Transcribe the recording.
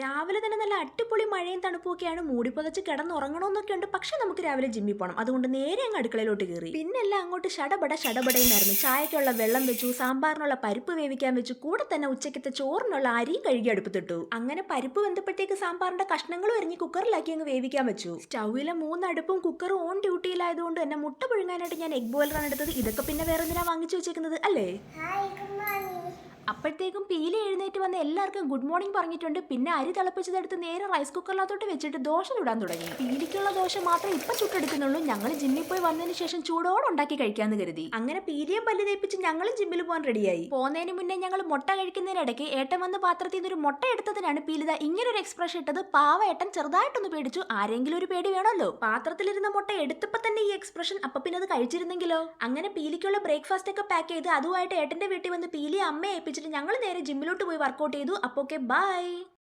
രാവിലെ തന്നെ നല്ല അടിപൊളി മഴയും തണുപ്പൊക്കെയാണ് മൂടി പുതച്ച് കിടന്നുറങ്ങണമെന്നൊക്കെ ഉണ്ട്. പക്ഷെ നമുക്ക് രാവിലെ ജിമ്മിൽ പോകണം അതുകൊണ്ട് നേരെ അങ്ങ് അടുക്കളയിലോട്ട് കയറി. പിന്നെല്ലാം അങ്ങോട്ട് ഷടപട ഷടപടയെന്നായിരുന്നു ചായക്കുള്ള വെള്ളം വെച്ചു സാമ്പാറിനുള്ള പരിപ്പ് വേവിക്കാൻ വെച്ചു കൂടെ തന്നെ ഉച്ചക്കത്തെ ചോറിനുള്ള അരിയും കഴുകി അടുപ്പത്തിട്ടു. അങ്ങനെ പരിപ്പ് ബന്ധപ്പെട്ടേക്ക് സാമ്പാറിന്റെ കഷ്ണങ്ങളും എറിഞ്ഞ് കുക്കറിലാക്കി അങ്ങ് വേവിക്കാൻ വെച്ചു. സ്റ്റൗവിലെ മൂന്ന് അടുപ്പും കുക്കറും ഓൺ ഡ്യൂട്ടിയിലായതുകൊണ്ട് തന്നെ മുട്ട പുഴുങ്ങാനായിട്ട് ഞാൻ എഗ് ബോയിലറാണ് എടുത്തത്. ഇതൊക്കെ പിന്നെ വേറെ എന്തിനാ വാങ്ങിച്ചു വെച്ചേക്കുന്നത്? അല്ലേ? അപ്പോഴത്തേക്കും പീലി എഴുന്നേറ്റ് വന്ന് എല്ലാവർക്കും ഗുഡ് മോർണിംഗ് പറഞ്ഞിട്ടുണ്ട്. പിന്നെ അരി തിളപ്പിച്ചതെടുത്ത് നേരെ റൈസ് കുക്കറിനകത്തോട്ട് വെച്ചിട്ട് ദോശ ചുടാൻ തുടങ്ങി. പീലിക്കുള്ള ദോശ മാത്രം ഇപ്പം ചുട്ടെടുക്കുന്നുള്ളൂ. ഞങ്ങൾ ജിമ്മിൽ പോയി വന്നതിന് ശേഷം ചൂടോടെ ഉണ്ടാക്കി കഴിക്കാന്ന് കരുതി. അങ്ങനെ പീലിയെ പല്ല് തേപ്പിച്ച് ഞങ്ങളും ജിമ്മിൽ പോകാൻ റെഡിയായി പോകുന്നതിന് മുന്നേ ഞങ്ങൾ മുട്ട കഴിക്കുന്നതിനിടയ്ക്ക് ഏട്ടൻ വന്ന് പാത്രത്തിൽ നിന്ന് ഒരു മുട്ട എടുത്തതിനാണ് പീലിത ഇങ്ങനൊരു എക്സ്പ്രഷൻ ഇട്ടത്. പാവ ഏട്ടൻ ചെറുതായിട്ടൊന്ന് പേടിച്ചു. ആരെങ്കിലും ഒരു പേടി വേണമല്ലോ? പാത്രത്തിലിരുന്ന മുട്ട എടുത്തപ്പോ തന്നെ ഈ എക്സ്പ്രഷൻ അപ്പൊ പിന്നെ അത് കഴിച്ചിരുന്നെങ്കിലോ? അങ്ങനെ പീലിക്കുള്ള ബ്രേക്ക്ഫാസ്റ്റ് ഒക്കെ പാക്ക് ചെയ്ത് അതുമായിട്ട് ഏട്ടന്റെ വീട്ടിൽ വന്ന് പീലി അമ്മയെ ഏൽപ്പിച്ചിട്ട് ഞങ്ങൾ നേരെ ജിമ്മിലോട്ട് പോയി വർക്കൗട്ട് ചെയ്തു. അപ്പോൾ ഓക്കെ ബൈ